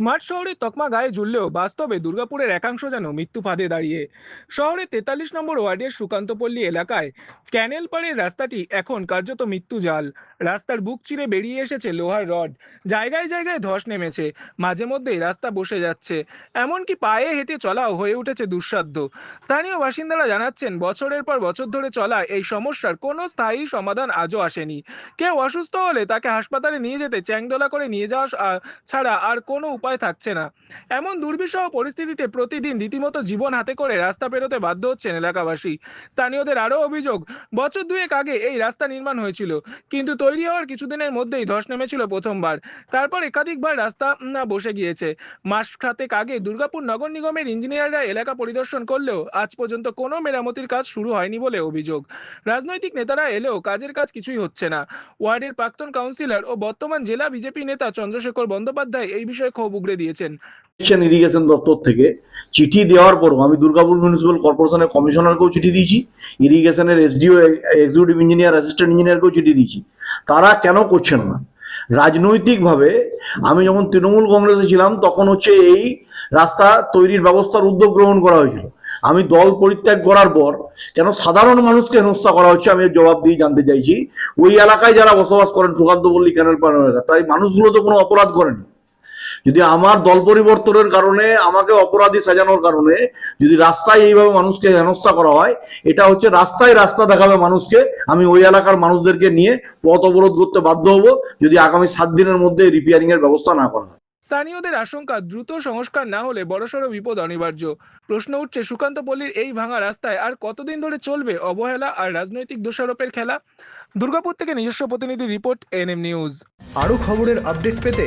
Smart শহরের তকমা গায়ে ঝুললেও বাস্তবে দুর্গাপুরের একাংশ যেন মৃত্যু ফাঁদে দাঁড়িয়ে। শহরে তেতাল্লিশ নম্বর ওয়ার্ডের সুকান্তপল্লী এলাকায় ক্যানেল পাড়ের রাস্তাটি এখন কার্যত মৃত্যু জাল। রাস্তার বুক চিরে বেরিয়ে এসেছে লোহার রড। জায়গায় জায়গায় ধস নেমেছে। মাঝে মধ্যেই রাস্তা বসে যাচ্ছে। এমনকি পায়ে হেঁটে চলাও হয়ে উঠেছে দুঃসাধ্য। স্থানীয় বাসিন্দারা জানাচ্ছেন, বছরের পর বছর ধরে চলা এই সমস্যার কোনো স্থায়ী সমাধান আজও আসেনি। কেউ অসুস্থ হলে তাকে হাসপাতালে নিয়ে যেতে চ্যাংদোলা করে নিয়ে যাওয়া ছাড়া আর কোনো উপায় থাকছে না। এমন দুর্বিষহ পরিস্থিতিতে প্রতিদিন রীতিমতো জীবন হাতে করে রাস্তা পেরোতে বাধ্য হচ্ছেন এলাকাবাসী। স্থানীয়দের আরও অভিযোগ, বছর দুয়েক আগে এই রাস্তা নির্মাণ হয়েছিল, কিন্তু তৈরি হওয়ার কিছুদিনের মধ্যেই ধস নেমেছিল প্রথমবার। তারপর একাধিকবার রাস্তা বসে গিয়েছে। মাস সাতেক আগে দুর্গাপুর নগর নিগমের ইঞ্জিনিয়াররা এলাকা পরিদর্শন করলেও আজ পর্যন্ত কোনো মেরামতির কাজ শুরু হয়নি বলে অভিযোগ। রাজনৈতিক নেতারা এলেও কাজের কাজ কিছুই হচ্ছে না। ওয়ার্ডের প্রাক্তন কাউন্সিলর ও বর্তমান জেলা বিজেপি নেতা চন্দ্রশেখর বন্দ্যোপাধ্যায় এই বিষয়ে ক্ষোভ উগড়ে দিয়েছেন। ইরিগেশন দপ্তর থেকে চিঠি দেওয়ার পরও আমি দুর্গাপুর মিউনিসিপ্যাল কর্পোরেশনের কমিশনারকেও চিঠি দিয়েছি ইরিগেশনের এসডিও এক্সিকিউটিভ ইঞ্জিনিয়ার অ্যাসিস্ট্যান্ট ইঞ্জিনিয়ারকেও চিঠি দিয়েছি। তারা কেন করছেন না? রাজনৈতিকভাবে আমি যখন তৃণমূল কংগ্রেসে ছিলাম, তখন হচ্ছে এই রাস্তা তৈরির ব্যবস্থার উদ্যোগ গ্রহণ করা হয়েছিল। আমি দল পরিত্যাগ করার পর কেন সাধারণ মানুষকে হেনস্থা করা হচ্ছে, আমি জবাব দিয়ে জানতে চাইছি। ওই এলাকায় যারা বসবাস করেন সুকান্ত পল্লী ক্যানেল তাই মানুষগুলো তো কোনো অপরাধ করেনি। যদি আমার দল পরিবর্তনের কারণে আমাকে অপরাধী সাজানোর কারণে যদি রাস্তায় এইভাবে মানুষকে হেনস্থা করা হয় এটা হচ্ছে রাস্তায় রাস্তা দেখাবে মানুষকে। আমি ওই এলাকার মানুষদেরকে নিয়ে পথ অবরোধ করতে বাধ্য হব যদি আগামী সাত দিনের মধ্যে রিপেয়ারিং এর ব্যবস্থা না করা হয়। স্থানীয়দের আশঙ্কা দ্রুত সংস্কার না হলে বড়সড় বিপদ অনিবার্য। প্রশ্ন উঠছে সুকান্ত পল্লীর এই ভাঙা রাস্তায় আর কতদিন ধরে চলবে অবহেলা আর রাজনৈতিক দোষারোপের খেলা? দুর্গাপুর থেকে নিজস্ব প্রতিনিধি রিপোর্ট এনএম নিউজ। আরও খবরের আপডেট পেতে